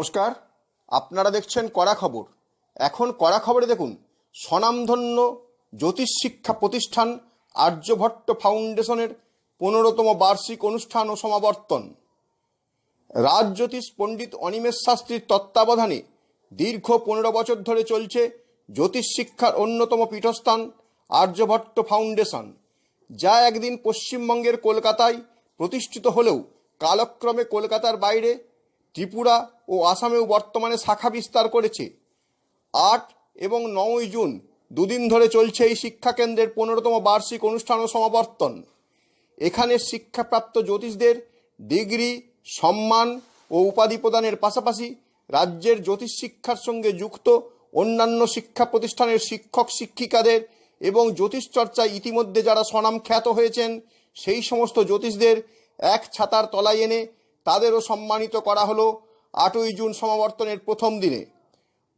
নমস্কার, আপনারা দেখছেন কড়া খবর। এখন কড়া খবরে দেখুন, স্বনামধন্য জ্যোতিষ শিক্ষা প্রতিষ্ঠান আর্যভট্ট ফাউন্ডেশনের পনেরোতম বার্ষিক অনুষ্ঠান ও সমাবর্তন। রাজজ্যোতিষ পণ্ডিত অনিমেষ শাস্ত্রীর তত্ত্বাবধানে দীর্ঘ পনেরো বছর ধরে চলছে জ্যোতিষ শিক্ষার অন্যতম পীঠস্থান আর্যভট্ট ফাউন্ডেশন, যা একদিন পশ্চিমবঙ্গের কলকাতায় প্রতিষ্ঠিত হলেও কালক্রমে কলকাতার বাইরে ত্রিপুরা ও আসামেও বর্তমানে শাখা বিস্তার করেছে। আট এবং নয়ই জুন দুদিন ধরে চলছে এই শিক্ষাকেন্দ্রের পনেরোতম বার্ষিক অনুষ্ঠান ও সমাবর্তন। এখানে শিক্ষাপ্রাপ্ত জ্যোতিষদের ডিগ্রি, সম্মান ও উপাধি প্রদানের পাশাপাশি রাজ্যের জ্যোতিষ শিক্ষার সঙ্গে যুক্ত অন্যান্য শিক্ষা প্রতিষ্ঠানের শিক্ষক শিক্ষিকাদের এবং জ্যোতিষ চর্চায় ইতিমধ্যে যারা স্বনাম খ্যাত হয়েছেন, সেই সমস্ত জ্যোতিষদের এক ছাতার তলায় এনে তাদেরও সম্মানিত করা হলো আটই জুন সমাবর্তনের প্রথম দিনে।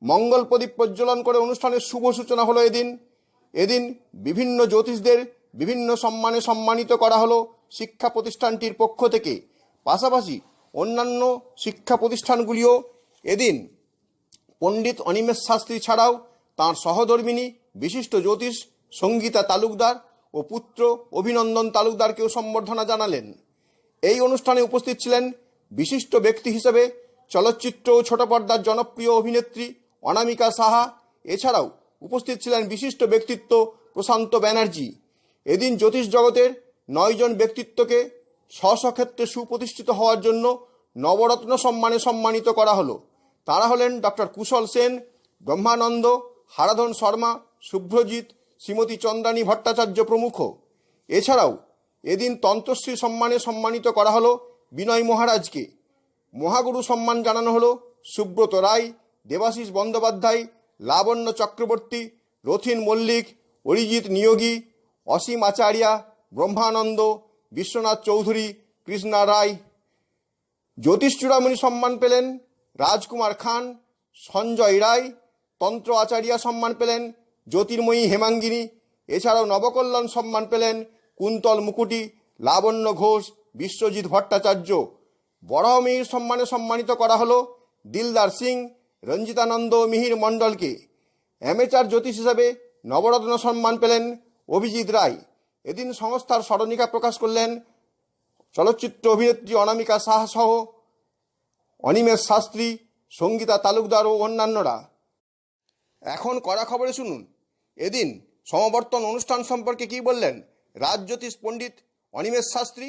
মঙ্গল প্রদীপ প্রজ্বলন করে অনুষ্ঠানের শুভ সূচনা হলো এদিন। এদিন বিভিন্ন জ্যোতিষদের বিভিন্ন সম্মানে সম্মানিত করা হলো শিক্ষা প্রতিষ্ঠানটির পক্ষ থেকে। পাশাপাশি অন্যান্য শিক্ষা প্রতিষ্ঠানগুলিও এদিন পণ্ডিত অনিমেষ শাস্ত্রী ছাড়াও তাঁর সহধর্মিনী, বিশিষ্ট জ্যোতিষ, সঙ্গীতা তালুকদার ও পুত্র অভিনন্দন তালুকদারকেও সম্বর্ধনা জানালেন। এই অনুষ্ঠানে উপস্থিত ছিলেন বিশিষ্ট ব্যক্তি হিসেবে চলচ্চিত্র ও ছোট পর্দার জনপ্রিয় অভিনেত্রী অনামিকা সাহা। এছাড়াও উপস্থিত ছিলেন বিশিষ্ট ব্যক্তিত্ব প্রশান্ত ব্যানার্জি। এদিন জ্যোতিষ জগতের নয়জন ব্যক্তিত্বকে স্ব স্ব ক্ষেত্রে সুপ্রতিষ্ঠিত হওয়ার জন্য নবরত্ন সম্মানে সম্মানিত করা হলো। তারা হলেন ডক্টর কুশল সেন, ব্রহ্মানন্দ, হারাধন শর্মা শুভ্রজিৎ শ্রীমতী চন্দ্রানী ভট্টাচার্য প্রমুখ। এছাড়াও এদিন তন্ত্রশ্রী সম্মানে সম্মানিত করা হলো বিনয় মহারাজকে। মহাগুরু সম্মান জানানো হলো সুব্রত রায়, দেবাশিস বন্দ্যোপাধ্যায়, লাবণ্য চক্রবর্তী, রথিন মল্লিক, অরিজিৎ নিয়োগী, অসীম আচার্যা, ব্রহ্মানন্দ, বিশ্বনাথ চৌধুরী, কৃষ্ণা রায়। জ্যোতিষ চূড়ামণি সম্মান পেলেন রাজকুমার খান, সঞ্জয় রায়, তন্ত্র আচার্যা সম্মান পেলেন জ্যোতির্ময়ী হেমাঙ্গিনী, এছাড়াও নবকল্যাণ সম্মান পেলেন কুন্তল মুকুটি, লাবণ্য ঘোষ, বিশ্বজিৎ ভট্টাচার্য। বড়মিহির সম্মানে সম্মানিত করা হলো দিলদার সিং, রঞ্জিতানন্দ মিহির মণ্ডলকে। অ্যামেচার জ্যোতিষ হিসাবে নবরত্ন সম্মান পেলেন অভিজিৎ রায়। এদিন সংস্থার স্মরণিকা প্রকাশ করলেন চলচ্চিত্র অভিনেত্রী অনামিকা সাহা সহ অনিমেষ শাস্ত্রী, সঙ্গীতা তালুকদার ও অন্যান্যরা। এখন কড়া খবরে শুনুন। এদিন সমাবর্তন অনুষ্ঠান সম্পর্কে কি বললেন? রাজজ্যোতিষ পণ্ডিত অনিমেষ শাস্ত্রী।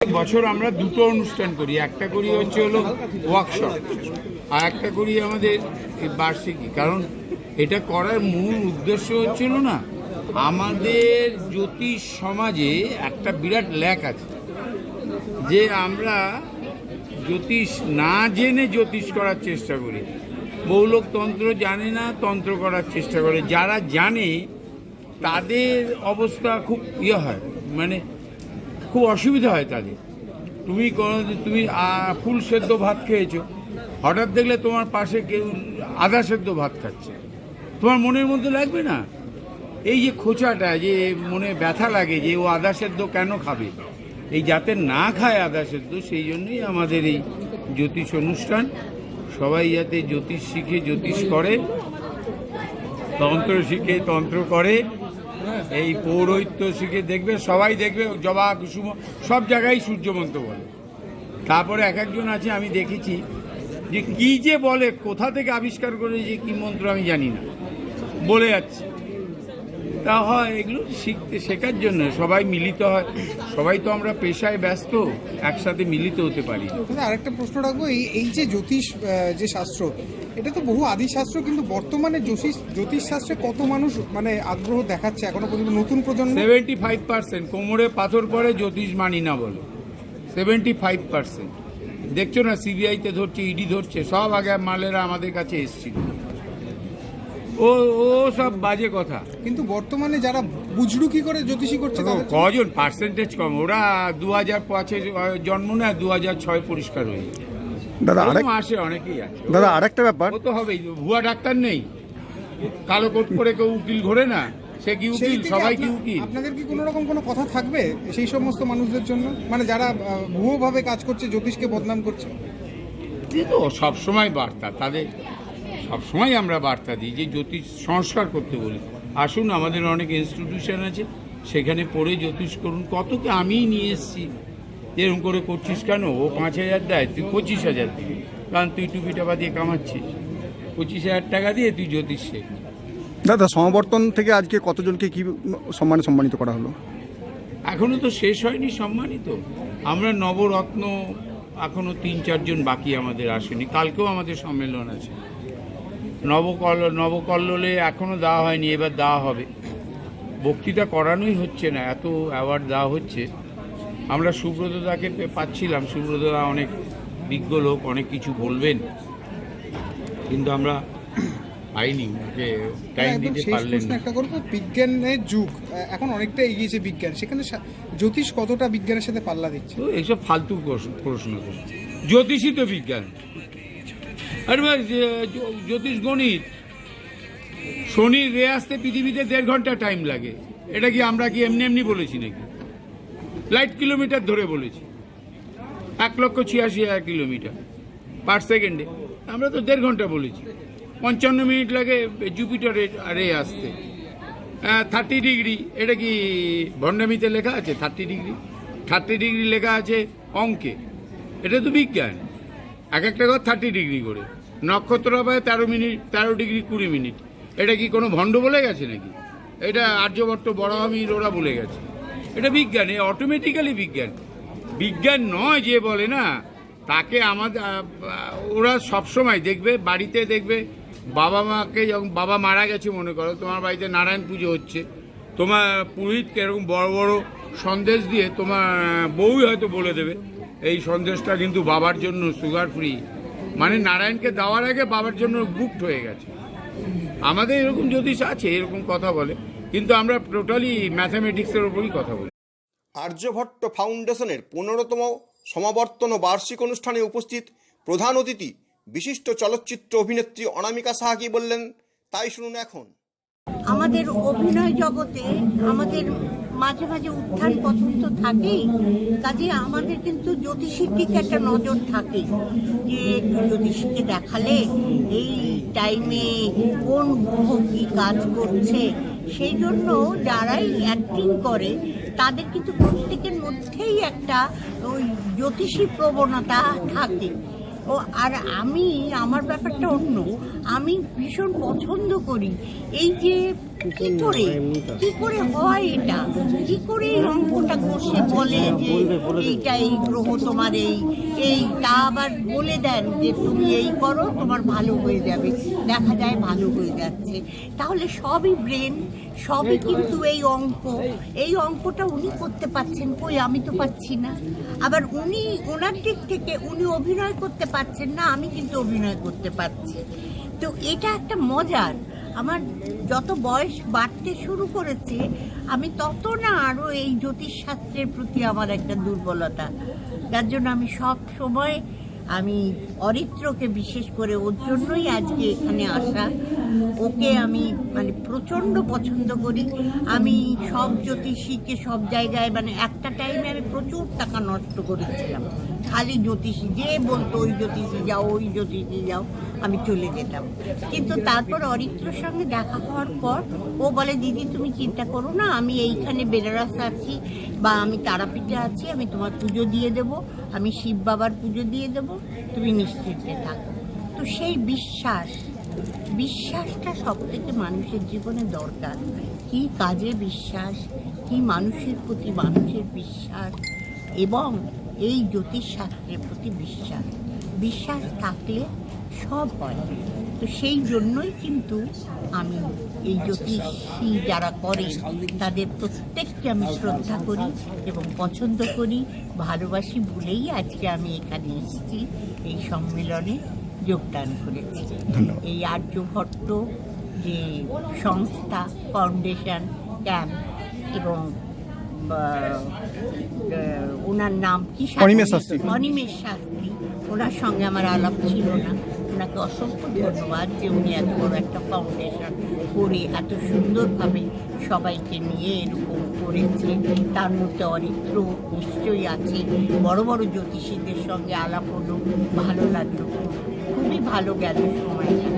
বছর আমরা দুটো অনুষ্ঠান করি। একটা করি হচ্ছে হলো ওয়ার্কশপ আর একটা করি আমাদের বার্ষিকী। কারণ এটা করার মূল উদ্দেশ্য হচ্ছিল না, আমাদের জ্যোতিষ সমাজে একটা বিরাট ল্যাক আছে। যে আমরা জ্যোতিষ না জেনে জ্যোতিষ করার চেষ্টা করি। বহু লোক তন্ত্র জানে না, তন্ত্র করার চেষ্টা করে। যারা জানে তাদের অবস্থা খুব ইয়ে হয় মানে খুব অসুবিধা হয় তাদের। তুমি কোনো তুমি ফুল সেদ্ধ ভাত খেয়েছো, হঠাৎ দেখলে তোমার পাশে কেউ আধা সেদ্ধ ভাত খাচ্ছে। তোমার মনের মধ্যে লাগবে না? এই যে খোঁচাটা, যে মনে ব্যথা লাগে যে ও আধা সেদ্ধ কেন খাবে? এই যাতে না খায় আধা সেদ্ধ, সেই জন্যই আমাদের এই জ্যোতিষ অনুষ্ঠান। সবাই যাতে জ্যোতিষ শিখে, জ্যোতিষ করে, তন্ত্র শিখে, তন্ত্র করে এই পৌরোহিত্য দেখবে, সবাই দেখবে, জবা, কুসুম, সব জায়গায় সূর্যমন্ত বলে। তারপরে এক একজন আছে, আমি দেখেছি যে কি যে বলে, কোথা থেকে আবিষ্কার করে যে কি মন্ত্র আমি জানি না। বলে যাচ্ছে। তা হয় এগুলো শিখতে শেখার জন্য সবাই মিলিত হয়। সবাই তো আমরা পেশায় ব্যস্ত একসাথে মিলিত হতে পারি। আরেকটা প্রশ্ন রাখব এই এই যে জ্যোতিষ যে শাস্ত্র এটা তো বহু আদি শাস্ত্র কিন্তু বর্তমানে জ্যোতিষ জ্যোতিষ শাস্ত্রে কত মানুষ মানে আগ্রহ দেখাচ্ছে এখনও পর্যন্ত নতুন প্রজন্ম? সেভেন্টি ফাইভ পার্সেন্ট কোমরে পাথর পরে জ্যোতিষ মানি না বলে। সেভেন্টি ফাইভ পার্সেন্ট দেখছ না সিবিআইতে ধরছে ইডি ধরছে সব আগে মালেরা আমাদের কাছে এসছিল। ও ও সব বাজে কথা। কিন্তু বর্তমানে যারা বুঝলু কি করে জ্যোতিষী করছে কজন? পার্সেন্টেজ কম। ওরা দু হাজার পাঁচে জন্ম নেয় দু হাজার ছয় পরিষ্কার হয়ে দাদা আরেক আসে অনেকেই আছে। দাদা আরেকটা ব্যাপার। ও তো হবেই। ভুয়া ডাক্তার নেই। কালো কোট করে কেউ উকিল ঘোরে না। সে কি সেই উকিল? সবাই কি উকিল? আপনাদের কি কোনো রকম কোনো কথা থাকবে সেই সমস্ত মানুষদের জন্য? মানে যারা ভুয়োভাবে কাজ করছে জ্যোতিষকে বদনাম করছে? এ তো সবসময় বার্তা। তাদের সবসময় আমরা বার্তা দিই যে জ্যোতিষ সংস্কার করতে বলি। আসুন আমাদের অনেক ইনস্টিটিউশন আছে সেখানে পড়ে জ্যোতিষ করুন। কতকে আমিই নিয়ে এসেছি? এরকম করে করছিস কেন? ও পাঁচ হাজার দেয় তুই পঁচিশ হাজার দিবি কারণ তুই টুপি টাপা দিয়ে কামাচ্ছিস। পঁচিশ হাজার টাকা দিয়ে তুই জ্যোতিষ শেখ। দাদা সমাবর্তন থেকে আজকে কতজনকে কি সম্মানে সম্মানিত করা হলো? এখনও তো শেষ হয়নি সম্মানিত। আমরা নবরত্ন এখনও তিন চারজন বাকি আমাদের আসেনি। কালকেও আমাদের সম্মেলন আছে। নবকল নবকল্লোলে এখনও দেওয়া হয়নি এবার দেওয়া হবে। বক্তৃতা করানোই হচ্ছে না এত অ্যাওয়ার্ড দেওয়া হচ্ছে। আমরা সুব্রতদাকে পাচ্ছিলাম সুব্রতদা অনেক বিজ্ঞ লোক অনেক কিছু বলবেন। কিন্তু আমরা পাইনি ওকে টাইম দিতে পারলেন না। একটা করব বিজ্ঞানের যুগ এখন অনেকটা এগিয়েছে বিজ্ঞান সেখানে জ্যোতিষ কতটা বিজ্ঞানের সাথে পাল্লা দিচ্ছে? এইসব ফালতু প্রশ্ন জ্যোতিষই তো বিজ্ঞান। আরে ভাই জ্যোতিষ গণিত। শনির রে আসতে পৃথিবীতে দেড় ঘণ্টা টাইম লাগে। এটা কি আমরা কি এমনি এমনি বলেছি নাকি? লাইট কিলোমিটার ধরে বলেছি। এক লক্ষ ছিয়াশি হাজার কিলোমিটার পার সেকেন্ডে আমরা তো দেড় ঘণ্টা বলেছি। পঞ্চান্ন মিনিট লাগে জুপিটারে রে আসতে। থার্টি ডিগ্রি এটা কি ভণ্ডামিতে লেখা আছে? থার্টি ডিগ্রি থার্টি ডিগ্রি লেখা আছে অঙ্কে। এটা তো বিজ্ঞান। এক একটা ঘর থার্টি ডিগ্রি করে। নক্ষত্র পায় তেরো মিনিট তেরো ডিগ্রি কুড়ি মিনিট এটা কি কোনো ভণ্ড বলে গেছে নাকি? এটা আর্যভট্ট বড় আমির ওরা বলে গেছে। এটা বিজ্ঞান, এ অটোমেটিক্যালি বিজ্ঞান। বিজ্ঞান নয় যে বলে না, তাকে আমাদের ওরা সবসময় দেখবে, বাড়িতে দেখবে। বাবা মাকে যখন, বাবা মারা গেছে মনে করো, তোমার বাড়িতে নারায়ণ পুজো হচ্ছে। তোমার পুরোহিতকে এরকম বড় বড় সন্দেশ দিয়ে তোমার বউই হয়তো বলে দেবে। এই সন্দেশটা কিন্তু বাবার জন্য সুগার ফ্রি মানে নারায়ণকে দেওয়ার আগে বাবার জন্য বুকড হয়ে গেছে। আমাদের এরকম জ্যোতিষ আছে এরকম কথা বলে। কিন্তু আমরা টোটালি ম্যাথামেটিক্সের ওপরই কথা বলি। আর্যভট্ট ফাউন্ডেশনের পনেরোতম সমাবর্তন ও বার্ষিক অনুষ্ঠানে উপস্থিত প্রধান অতিথি বিশিষ্ট চলচ্চিত্র অভিনেত্রী অনামিকা সাহা কি বললেন তাই শুনুন এখন। আমাদের অভিনয় জগতে আমাদের মাঝে মাঝে উত্থান পতন তো থাকেই কাজে আমাদের কিন্তু জ্যোতিষীর দিকে একটা নজর থাকে যে একটু জ্যোতিষীকে দেখালে এই টাইমে কোন গ্রহ কি কাজ করছে, সেই জন্য যারাই অ্যাক্টিং করে, তাদের কিন্তু প্রত্যেকের মধ্যেই একটা ওই জ্যোতিষী প্রবণতা থাকে। ও, আর আমি, আমার ব্যাপারটা অন্য, আমি ভীষণ পছন্দ করি এই যে কি করে? কি করে হয় এটা? কি করে এই অঙ্কটা কষে বলে যে এইটা এই গ্রহ তোমার এই এই তা আবার বলে দেন যে তুমি এই করো তোমার ভালো হয়ে যাবে। দেখা যায় ভালো হয়ে যাচ্ছে। তাহলে সবই ব্রেন সবই কিন্তু এই অঙ্ক। এই অঙ্কটা উনি করতে পারছেন কই? আমি তো পাচ্ছি না। আবার উনি ওনার দিক থেকে উনি অভিনয় করতে পারছেন না আমি কিন্তু অভিনয় করতে পারছি। তো এটা একটা মজার। আমার যত বয়স বাড়তে শুরু করেছে, আমি তত না আরও এই জ্যোতিষশাস্ত্রের প্রতি আমার একটা দুর্বলতা। যার জন্য আমি সব সময় আমি অরিত্রকে বিশেষ করে ওর জন্যই আজকে এখানে আসা। ওকে আমি মানে প্রচণ্ড পছন্দ করি। আমি সব জ্যোতিষীকে সব জায়গায় মানে একটা টাইমে আমি প্রচুর টাকা নষ্ট করেছিলাম। খালি জ্যোতিষী যে বলতো, ওই জ্যোতিষী যাও, ওই জ্যোতিষী যাও। আমি চলে যেতাম। কিন্তু তারপর অরিত্রর সঙ্গে দেখা হওয়ার পর ও বলে, দিদি, তুমি চিন্তা করো না, আমি এইখানে বেনারস আছি বা আমি তারাপীঠে আছি, আমি তোমার পুজো দিয়ে দেব, আমি শিব বাবার পুজো দিয়ে দেব, তুমি নিশ্চিন্তে থাকো। তো সেই বিশ্বাস, বিশ্বাসটা সব থেকে মানুষের জীবনে দরকার। কি কাজে বিশ্বাস, কি মানুষের প্রতি মানুষের বিশ্বাস, এবং এই জ্যোতিষশাস্ত্রের প্রতি বিশ্বাস। বিশ্বাস থাকলে সব হয়। তো সেই জন্যই কিন্তু আমি এই জ্যোতিষী যারা করে তাদের প্রত্যেককে আমি শ্রদ্ধা করি এবং পছন্দ করি। ভালোবাসি বলেই আজকে আমি এখানে এসেছি। এই সম্মেলনে যোগদান করেছি। এই আর্যভট্ট যে সংস্থা ফাউন্ডেশন ক্যাম্প এবং ওনার নাম কি? অনিমেষ শাস্ত্রী। অনিমেষ শাস্ত্রী। ওনার সঙ্গে আমার আলাপ ছিল না। ওনাকে অসংখ্য ধন্যবাদ যে উনি এত বড় একটা ফাউন্ডেশন করে এত সুন্দরভাবে সবাইকে নিয়ে এরকম করেছে। তার মধ্যে অরিত্র নিশ্চয়ই আছে। বড় বড় জ্যোতিষীদের সঙ্গে আলাপ হলো, ভালো লাগল। খুবই ভালো গেল সময়টা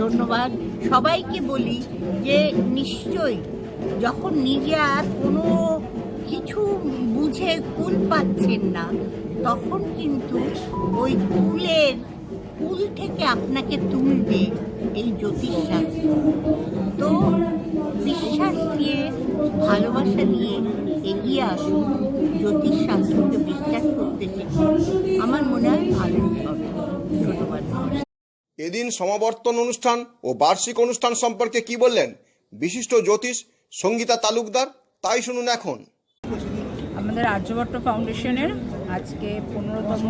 ধন্যবাদ। সবাইকে বলি যে নিশ্চয়ই যখন নিজে আর কোনো কিছু বুঝে কুল পাচ্ছেন না তখন কিন্তু ওই কুলের কুল থেকে আপনাকে তুলবে এই জ্যোতিষশাস্ত্র। তো বিশ্বাস দিয়ে ভালোবাসা নিয়ে এগিয়ে আসুন জ্যোতিষশাস্ত্রকে বিশ্বাস করতে শিখুন আমার মনে হয় ভালোই হবে। ধন্যবাদ। এদিন সমাবর্তন অনুষ্ঠান ও বার্ষিক অনুষ্ঠান সম্পর্কে কি বললেন বিশিষ্ট জ্যোতিষ সঙ্গীতা তালুকদার? তাই শুনুন এখন। আমাদের আর্যভট্ট ফাউন্ডেশনের আজকে পনেরোতম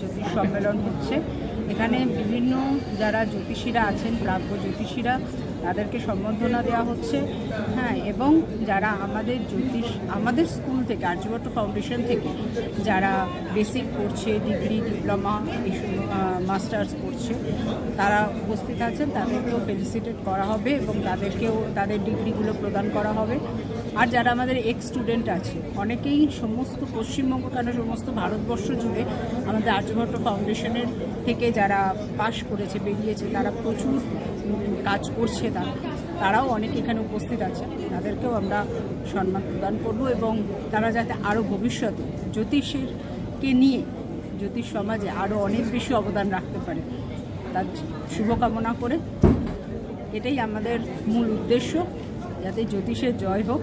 জ্যোতিষ সম্মেলন হচ্ছে। এখানে বিভিন্ন যারা জ্যোতিষীরা আছেন প্রাজ্ঞ জ্যোতিষীরা, তাদেরকে সম্বর্ধনা দেওয়া হচ্ছে। হ্যাঁ এবং যারা আমাদের জ্যোতিষ, আমাদের স্কুল থেকে, আর্যভট্ট ফাউন্ডেশন থেকে যারা বেসিক করছে ডিগ্রি, ডিপ্লোমা মাস্টার্স করছে তারা উপস্থিত আছেন। তাদেরকেও ফেলিসিটেট করা হবে এবং তাদেরকেও, তাদের ডিগ্রিগুলো প্রদান করা হবে। আর যারা আমাদের এক্স স্টুডেন্ট আছে, অনেকেই সমস্ত পশ্চিমবঙ্গ কেন সমস্ত ভারতবর্ষ জুড়ে আমাদের আর্যভট্ট ফাউন্ডেশনের থেকে যারা পাশ করেছে, বেরিয়েছে, তারা প্রচুর কাজ করছে তারা। তারাও অনেকে এখানে উপস্থিত আছে। তাদেরকেও আমরা সম্মান প্রদান করব এবং তারা যাতে আরও ভবিষ্যতে জ্যোতিষেরকে নিয়ে জ্যোতিষ সমাজে আরও অনেক বেশি অবদান রাখতে পারে। তার শুভকামনা করে এটাই আমাদের মূল উদ্দেশ্য। যাতে জ্যোতিষের জয় হোক।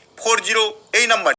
four zero এই নাম্বারে